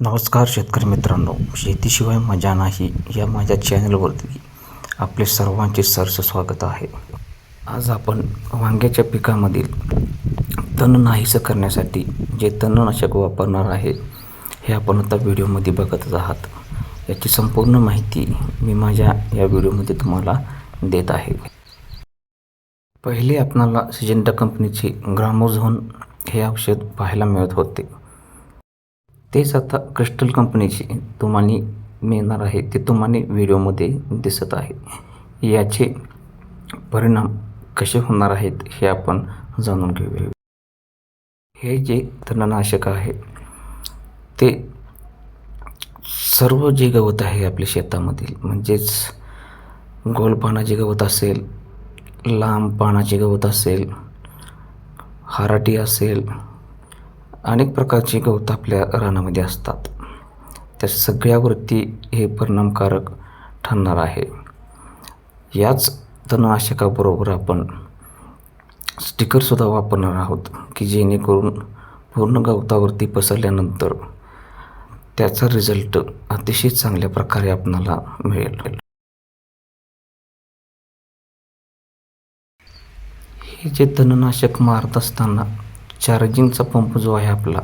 नमस्कार शेतकरी मित्रांनो. शेतीशिवाय मजा नाही या माझ्या चॅनलवरती आपले सर्वांचे सरस स्वागत आहे. आज आपण वांग्याच्या पिकामधील तण नाहीसं करण्यासाठी जे तणनाशक वापरणार आहे हे आपण आता व्हिडिओमध्ये बघतच आहात. याची संपूर्ण माहिती मी माझ्या या व्हिडिओमध्ये तुम्हाला देत आहे. पहिले आपणाला सिजेंटा कंपनीचे ग्रामोझोन हे औषध पाहायला मिळत होते. तेच आता क्रिस्टल कंपनीचे तुम्हाला मिळणार आहे. ते तुम्हाला व्हिडिओमध्ये दिसत आहे. याचे परिणाम कसे होणार आहेत हे आपण जाणून घेऊया. हे जे तणनाशक आहे ते सर्व जे गवत आहे आपल्या शेतामधील म्हणजेच गोल पानाचे गवत असेल लांब पानाचे गवत असेल हराटी असेल अनेक प्रकारची गवत आपल्या रानामध्ये असतात. त्या सगळ्यावरती हे परिणामकारक ठरणार आहे. याच तणनाशकाबरोबर आपण स्टिकरसुद्धा वापरणार आहोत की जेणेकरून पूर्ण गवतावरती पसरल्यानंतर त्याचा रिझल्ट अतिशय चांगल्या प्रकारे आपणाला मिळेल. हे जे तणनाशक मारत असताना चार्जिंगचा पंप जो आहे आपला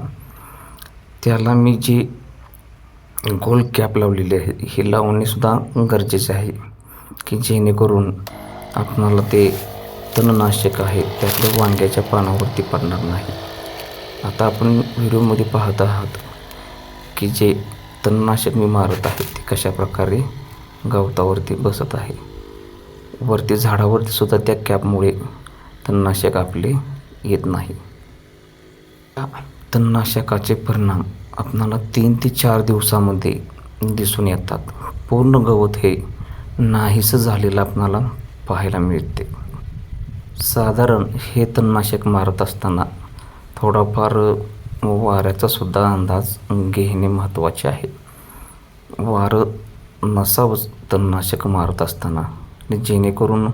त्याला मी जी गोल कॅप लावलेली आहे हे लावणेसुद्धा गरजेचे आहे की जेणेकरून आपणाला ते तणनाशक आहे त्यातलं वांग्याच्या पानावरती पडणार नाही. आता आपण व्हिडिओमध्ये पाहत आहात की जे तणनाशक मी मारत आहे ते कशा प्रकारे गवतावरती बसत आहे. वरती झाडावरती सुद्धा त्या कॅपमुळे तणनाशक आपले येत नाही. या तणनाशकाचे परिणाम आपणाला तीन ते चार दिवसामध्ये दिसून येतात. पूर्ण गवत हे नाहीसं झालेलं आपणाला पाहायला मिळते. साधारण हे तणनाशक मारत असताना थोडाफार वाऱ्याचा सुद्धा अंदाज घेणे महत्त्वाचे आहे. वारं नसावंच तणनाशक मारत असताना जेणेकरून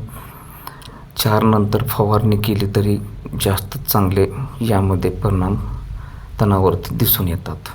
चार नंतर फवारणी केली तरी जास्त चांगले यामध्ये परिणाम तणावरती दिसून येतात.